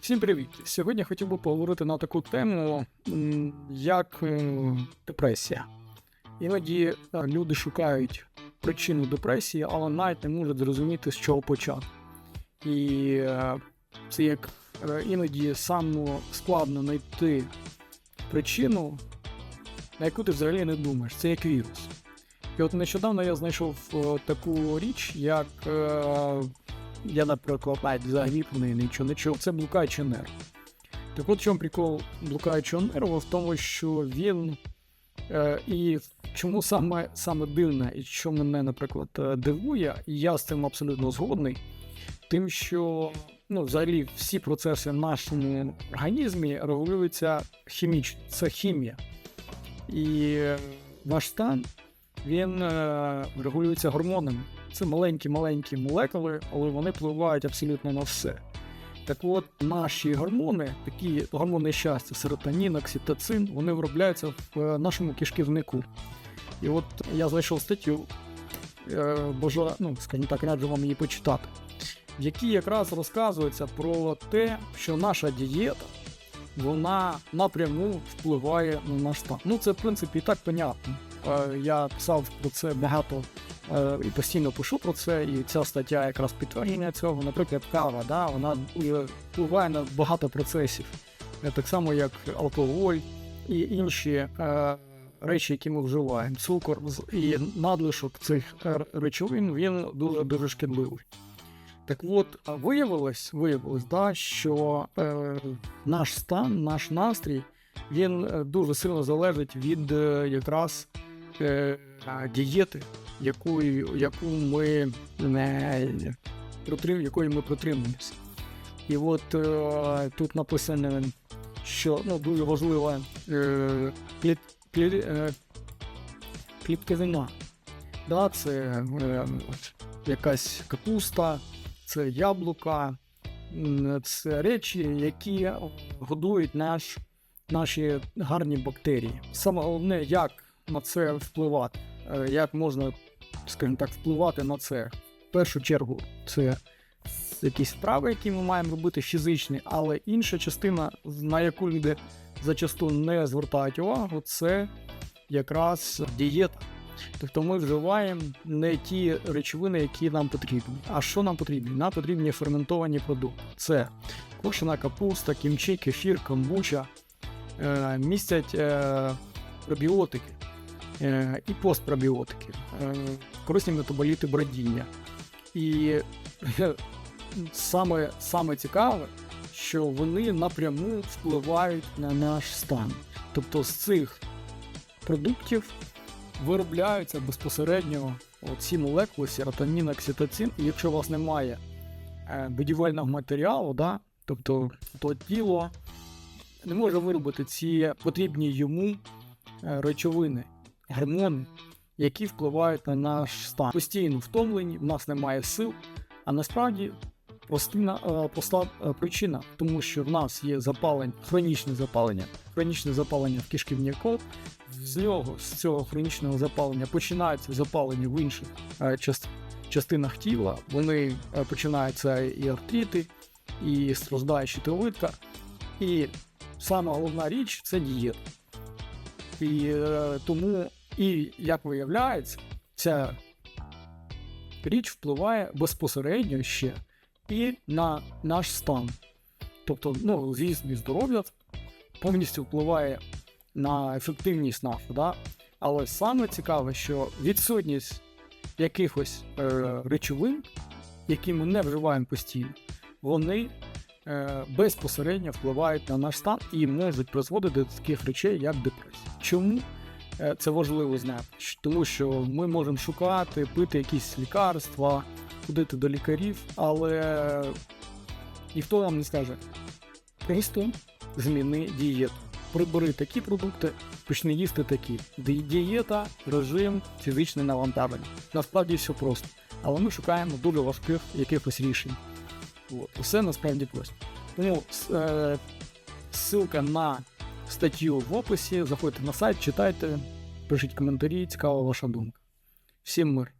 Всім привіт! Сьогодні хотів би поговорити на таку тему, як е, депресія. Іноді е, люди шукають причину депресії, але навіть не можуть зрозуміти, з чого почати. І е, це як іноді саме складно знайти причину, на яку ти взагалі не думаєш. Це як вірус. І от нещодавно я знайшов таку річ, як я, наприклад, взагалі про неї нічого не чув. Це блукаючий нерв. Так от в чому прикол блукаючого нерву в тому, що він е, і чому саме, саме дивне, і що мене, наприклад, е, дивує, і я з цим абсолютно згодний, тим, що ну, взагалі всі процеси в нашому організмі регулюються хімічно, це хімія. І е, ваш стан він е, регулюється гормонами. Це маленькі-маленькі молекули, але вони впливають абсолютно на все. Так от, наші гормони, такі гормони щастя, серотонін, окситоцин, вони виробляються в е, нашому кишківнику. І от я знайшов статтю, е, бажа, ну, скажімо так, раджу вам її почитати, в якій якраз розказується про те, що наша дієта вона напряму впливає на наш стан. Ну, це, в принципі, і так понятно. Е, Я писав про це багато е, і постійно пишу про це, і ця стаття якраз підтвердження цього. Наприклад, кава, да, вона впливає на багато процесів, Е, так само як алкоголь і інші речі, які ми вживаємо. Цукор і надлишок цих речовин він дуже дуже шкідливий. Так от, виявилось, виявилось, да, що е, наш стан, наш настрій, він дуже сильно залежить від е, якраз дієти, якою, яку ми притрим, якої ми притримуємося. І от е, тут написано, що ну, дуже важлива е, кліт, клі, е, клітковина. Да, це е, якась капуста, це яблука, це речі, які годують наш, наші гарні бактерії. Саме головне, як на це впливати, е, як можна, скажімо так, впливати на це. В першу чергу, це якісь справи, які ми маємо робити фізичні, але інша частина, на яку люди зачасту не звертають увагу, це якраз дієта. Тобто ми вживаємо не ті речовини, які нам потрібні. А що нам потрібні? Нам потрібні ферментовані продукти. Це кошена капуста, кімчі, кефір, камбуча, е, містять е, пробіотики і постпробіотики, е, корисні метаболіти бродіння. І е, саме, саме цікаве, що вони напряму впливають на наш стан. Тобто з цих продуктів виробляються безпосередньо ці молекули серотонін, окситоцин. І якщо у вас немає е, будівельного матеріалу, да, тобто то тіло не може виробити ці потрібні йому е, речовини, гормони, які впливають на наш стан. Постійно втомлені, в нас немає сил, а насправді простина, е, проста е, причина, тому що в нас є запалення, хронічне запалення, хронічне запалення в кишківнику, з нього, з цього хронічного запалення починається запалення в інших е, частинах тіла. Вони починаються і артрити, і страждає щитовидка. І сама головна річ це дієта. І тому, і як виявляється, ця річ впливає безпосередньо ще і на наш стан. Тобто, ну, звісно, і здоров'я повністю впливає на ефективність нашу, да? але саме цікаве, що відсутність якихось е, речовин, які ми не вживаємо постійно, вони е, безпосередньо впливають на наш стан і можуть призводити до таких речей, як депресія. Чому це важливо знати? Тому що ми можемо шукати, пити якісь лікарства, ходити до лікарів, але ніхто нам не скаже. Просто зміни дієту. Прибери такі продукти, почни їсти такі. Дієта, режим, фізичне навантаження. Насправді все просто. Але ми шукаємо дуже важких якихось рішень. От. Усе насправді просто. Тому е, ссылка на статтю в описі. Заходьте на сайт, читайте, пишіть коментарі, цікава ваша думка. Всім мир.